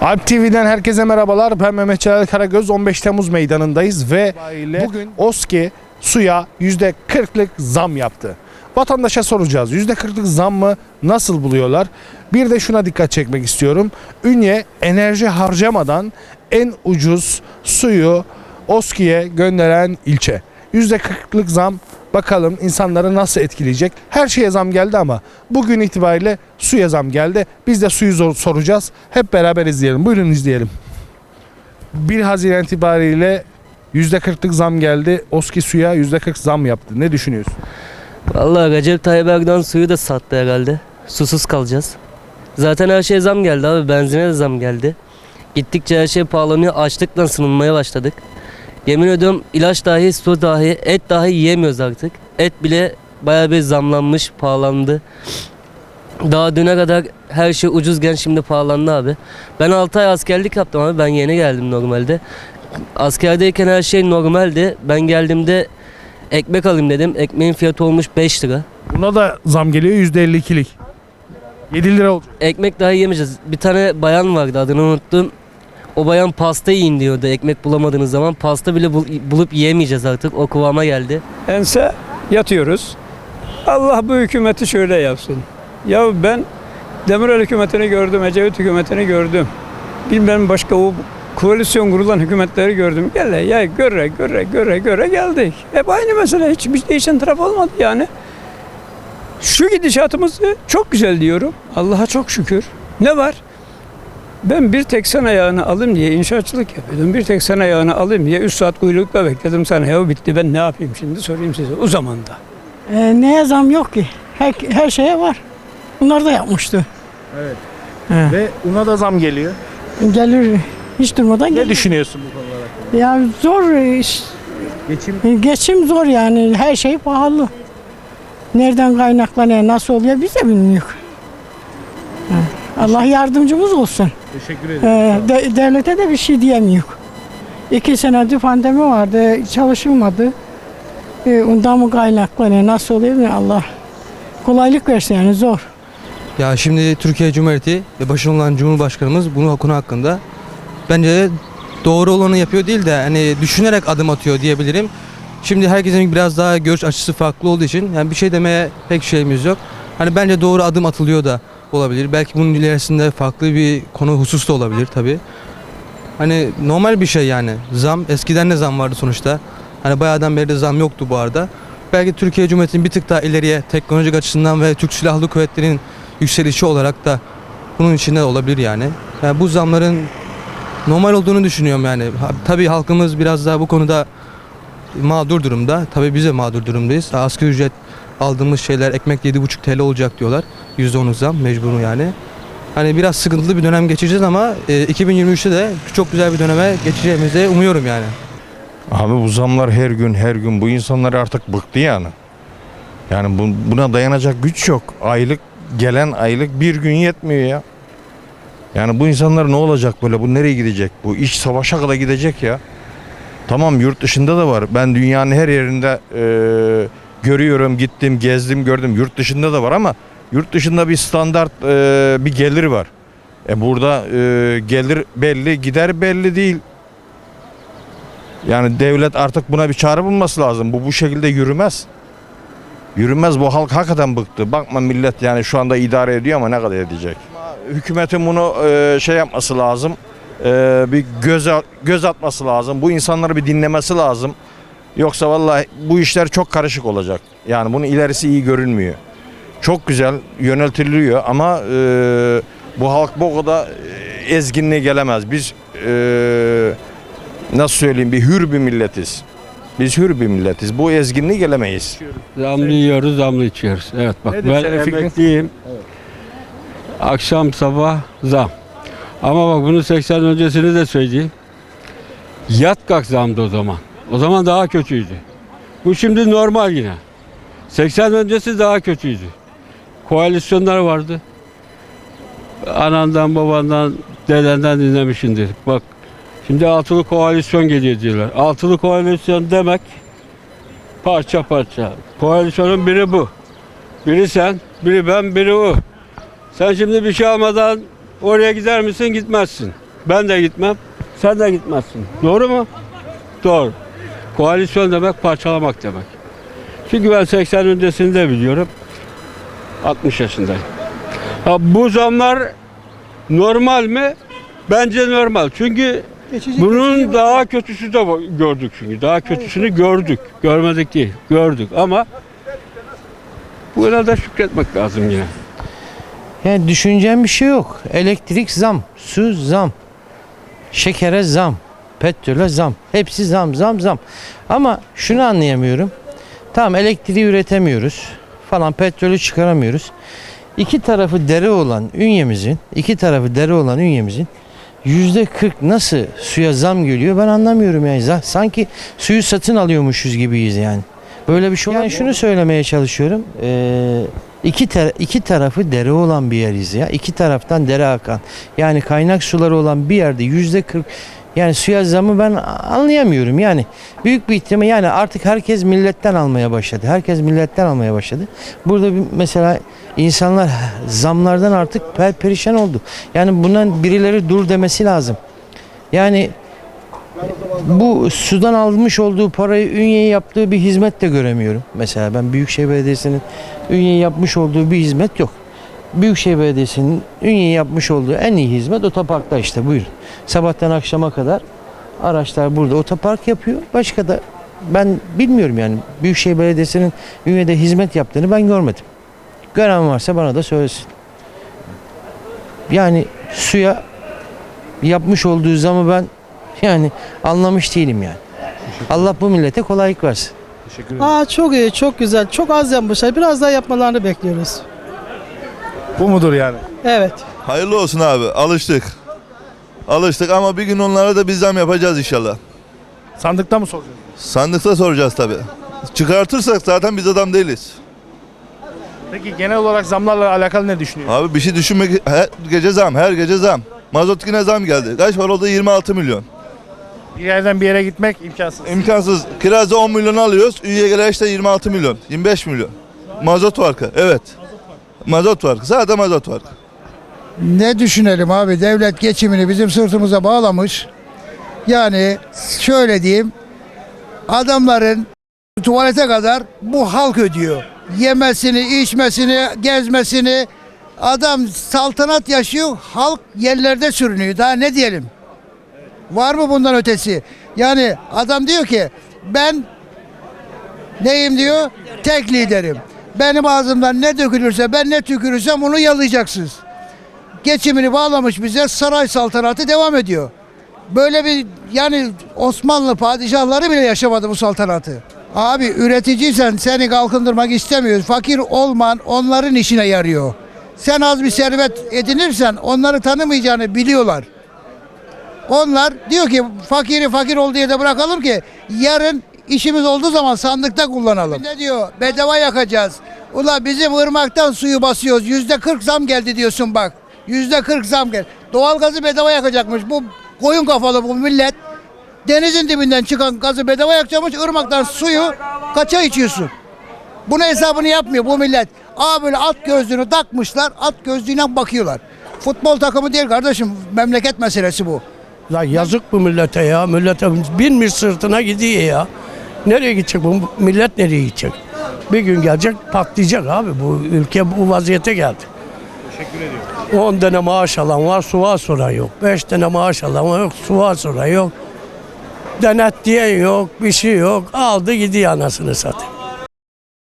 Alp TV'den herkese merhabalar. Ben Mehmet Celal Karagöz. 15 Temmuz meydanındayız ve bugün OSKİ suya %40'lık zam yaptı. Vatandaşa soracağız. %40'lık zam mı? Nasıl buluyorlar? Bir de şuna dikkat çekmek istiyorum. Ünye enerji harcamadan en ucuz suyu OSKİ'ye gönderen ilçe. %40'lık zam bakalım insanları nasıl etkileyecek? Her şeye zam geldi ama bugün itibariyle suya zam geldi. Biz de suyu soracağız. Hep beraber izleyelim. Buyurun izleyelim. 1 Haziran itibariyle %40'lık zam geldi. Oski suya %40 zam yaptı. Ne düşünüyorsun? Vallahi Recep Tayyip Erdoğan suyu da sattı herhalde. Susuz kalacağız. Zaten her şey zam geldi abi. Benzine de zam geldi. Gittikçe her şey pahalanıyor. Açlıkla sınanmaya başladık. Yemin ediyorum ilaç dahi, su dahi, et dahi yiyemiyoruz artık. Et bile bayağı bir zamlanmış, pahalandı. Daha düne kadar her şey ucuzken şimdi pahalandı abi. Ben 6 ay askerlik yaptım abi. Ben yeni geldim normalde. Askerdeyken her şey normaldi. Ben geldiğimde ekmek alayım dedim. Ekmeğin fiyatı olmuş 5 lira. Buna da zam geliyor %52'lik. 7 lira olacak. Ekmek daha yemeyeceğiz. Bir tane bayan vardı adını unuttum. O bayan pasta yiyin diyordu ekmek bulamadığınız zaman. Pasta bile bul- bulup yiyemeyeceğiz artık. O kıvama geldi. ense yatıyoruz. Allah bu hükümeti şöyle yapsın. Ya ben Demirel hükümetini gördüm, Ecevit hükümetini gördüm. Bilmem başka o koalisyon kurulan hükümetleri gördüm. Gele ya göre göre göre göre geldik. Hep aynı mesele. Hiçbir değişen taraf olmadı yani. Şu gidişatımız çok güzel diyorum. Allah'a çok şükür. Ne var? Ben bir tek sen ayağını alayım diye inşaatçılık yapıyordum. Bir tek sen ayağını alayım diye 3 saat kuyrukta bekledim sana. Ya bitti ben ne yapayım şimdi sorayım size o zamanda. E, neye zam yok ki? Her, her şeye var. Bunlar da yapmıştı. Evet. He. Ve una da zam geliyor. Gelir hiç durmadan Ne gelir. düşünüyorsun bu konuda? Ya zor iş. Geçim Geçim zor yani. Her şey pahalı. Nereden kaynaklanıyor, nasıl oluyor biz de bilmiyoruz. Allah yardımcımız olsun. Teşekkür ederim. Ee, de- devlete de bir şey diyemiyor. İki senedir pandemi vardı, çalışılmadı. Ee, ondan mı kaynaklanıyor, nasıl oluyor bilmiyorum. Allah kolaylık versin yani zor. Ya şimdi Türkiye Cumhuriyeti ve başında olan Cumhurbaşkanımız bunu konu hakkında bence doğru olanı yapıyor değil de hani düşünerek adım atıyor diyebilirim. Şimdi herkesin biraz daha görüş açısı farklı olduğu için yani bir şey demeye pek şeyimiz yok. Hani bence doğru adım atılıyor da olabilir. Belki bunun ilerisinde farklı bir konu husus da olabilir tabii. Hani normal bir şey yani. Zam eskiden de zam vardı sonuçta. Hani bayağıdan beri de zam yoktu bu arada. Belki Türkiye Cumhuriyeti'nin bir tık daha ileriye teknolojik açısından ve Türk Silahlı Kuvvetleri'nin yükselişi olarak da bunun içinde olabilir yani. yani bu zamların normal olduğunu düşünüyorum yani. Tabii halkımız biraz daha bu konuda mağdur durumda. Tabii biz de mağdur durumdayız. Asgari ücret aldığımız şeyler ekmek 7,5 TL olacak diyorlar. %10 zam mecbur yani. Hani biraz sıkıntılı bir dönem geçeceğiz ama e, 2023'te de çok güzel bir döneme geçeceğimizi umuyorum yani. Abi bu zamlar her gün her gün bu insanlar artık bıktı yani. Yani bu- buna dayanacak güç yok. Aylık gelen aylık bir gün yetmiyor ya. Yani bu insanlar ne olacak böyle? Bu nereye gidecek? Bu iş savaşa kadar gidecek ya. Tamam yurt dışında da var. Ben dünyanın her yerinde e, görüyorum, gittim, gezdim, gördüm. Yurt dışında da var ama yurt dışında bir standart e, bir gelir var. E burada e, gelir belli, gider belli değil. Yani devlet artık buna bir çare bulması lazım. Bu bu şekilde yürümez. Yürümez bu halk hakikaten bıktı. Bakma millet yani şu anda idare ediyor ama ne kadar edecek? Hükümetin bunu e, şey yapması lazım. E, bir göz göz atması lazım. Bu insanları bir dinlemesi lazım. Yoksa vallahi bu işler çok karışık olacak. Yani bunun ilerisi iyi görünmüyor. Çok güzel yöneltiliyor ama e, bu halk bu kadar e, ezginliğe gelemez. Biz e, nasıl söyleyeyim bir hür bir milletiz. Biz hür bir milletiz. Bu ezginliğe gelemeyiz. Zamlı yiyoruz, zamlı içiyoruz. Evet bak Nedir ben senin fikrin? emekliyim. Akşam sabah zam. Ama bak bunu 80 öncesini de söyleyeyim. Yat kalk zamdı o zaman. O zaman daha kötüydü. Bu şimdi normal yine. 80 öncesi daha kötüydü. Koalisyonlar vardı. Anandan, babandan, dedenden dinlemişindir. Bak şimdi altılı koalisyon geliyor diyorlar. Altılı koalisyon demek parça parça. Koalisyonun biri bu. Biri sen, biri ben, biri o. Sen şimdi bir şey almadan oraya gider misin? Gitmezsin. Ben de gitmem. Sen de gitmezsin. Doğru mu? Doğru. Koalisyon demek parçalamak demek. Çünkü ben 80 öncesini de biliyorum. 60 yaşındayım. Ha, bu zamlar normal mi? Bence normal. Çünkü bunun daha kötüsü de var- gördük çünkü. Daha kötüsünü gördük. Görmedik değil. Gördük ama buna da şükretmek lazım yine. Yani düşüneceğim bir şey yok. Elektrik zam, su zam, şekere zam, petrole zam. Hepsi zam, zam, zam. Ama şunu anlayamıyorum. Tamam elektriği üretemiyoruz falan, petrolü çıkaramıyoruz. İki tarafı dere olan ünyemizin, iki tarafı dere olan ünyemizin yüzde 40 nasıl suya zam geliyor ben anlamıyorum yani. Sanki suyu satın alıyormuşuz gibiyiz yani. Böyle bir şey Yani şunu söylemeye çalışıyorum. Ee, iki, tar- iki tarafı dere olan bir yeriz ya. İki taraftan dere akan. Yani kaynak suları olan bir yerde yüzde 40 yani suya zamı ben anlayamıyorum. Yani büyük bir ihtimal yani artık herkes milletten almaya başladı. Herkes milletten almaya başladı. Burada bir, mesela insanlar zamlardan artık per perişan oldu. Yani bundan birileri dur demesi lazım. Yani bu sudan almış olduğu parayı Ünye'ye yaptığı bir hizmet de göremiyorum. Mesela ben Büyükşehir Belediyesi'nin Ünye'ye yapmış olduğu bir hizmet yok. Büyükşehir Belediyesi'nin Ünye'ye yapmış olduğu en iyi hizmet otoparkta işte buyurun. Sabahtan akşama kadar araçlar burada otopark yapıyor. Başka da ben bilmiyorum yani Büyükşehir Belediyesi'nin Ünye'de hizmet yaptığını ben görmedim. Gören varsa bana da söylesin. Yani suya yapmış olduğu zamı ben yani anlamış değilim yani. Allah bu millete kolaylık versin. Teşekkür ederim. Aa çok iyi, çok güzel. Çok az yapmışlar. Biraz daha yapmalarını bekliyoruz. Bu mudur yani? Evet. Hayırlı olsun abi. Alıştık. Alıştık ama bir gün onlara da biz zam yapacağız inşallah. Sandıkta mı soracağız? Sandıkta soracağız tabii. Çıkartırsak zaten biz adam değiliz. Peki genel olarak zamlarla alakalı ne düşünüyorsun? Abi bir şey düşünmek her gece zam, her gece zam. Mazot yine zam geldi. Kaç para oldu? 26 milyon. Bir yerden bir yere gitmek imkansız. İmkansız. Kirazda 10 milyon alıyoruz. Üyeye göre işte 26 milyon. 25 milyon. Mazot farkı. Evet. Mazot farkı. Sadece mazot farkı. Ne düşünelim abi devlet geçimini bizim sırtımıza bağlamış. Yani şöyle diyeyim adamların tuvalete kadar bu halk ödüyor. Yemesini, içmesini, gezmesini adam saltanat yaşıyor halk yerlerde sürünüyor. Daha ne diyelim? Var mı bundan ötesi? Yani adam diyor ki ben neyim diyor? Tek liderim. Benim ağzımdan ne dökülürse ben ne tükürürsem onu yalayacaksınız geçimini bağlamış bize saray saltanatı devam ediyor. Böyle bir yani Osmanlı padişahları bile yaşamadı bu saltanatı. Abi üreticiysen seni kalkındırmak istemiyoruz. Fakir olman onların işine yarıyor. Sen az bir servet edinirsen onları tanımayacağını biliyorlar. Onlar diyor ki fakiri fakir ol diye de bırakalım ki yarın işimiz olduğu zaman sandıkta kullanalım. Ne diyor? Bedava yakacağız. Ula bizim ırmaktan suyu basıyoruz. Yüzde 40 zam geldi diyorsun bak. Yüzde 40 zam geldi. Doğalgazı bedava yakacakmış. Bu koyun kafalı bu millet. Denizin dibinden çıkan gazı bedava yakacakmış. Irmaktan suyu kaça içiyorsun? Bunu hesabını yapmıyor bu millet. Aa böyle at gözlüğünü takmışlar. At gözlüğüyle bakıyorlar. Futbol takımı değil kardeşim. Memleket meselesi bu. La yazık bu millete ya. Millete binmiş sırtına gidiyor ya. Nereye gidecek bu millet nereye gidecek? Bir gün gelecek patlayacak abi. Bu ülke bu vaziyete geldi. Teşekkür ediyorum. 10 tane maaş alan var, suva soran yok. 5 tane maaş alan var, yok, suva soran yok. Denet diyen yok, bir şey yok. Aldı gidiyor anasını satayım.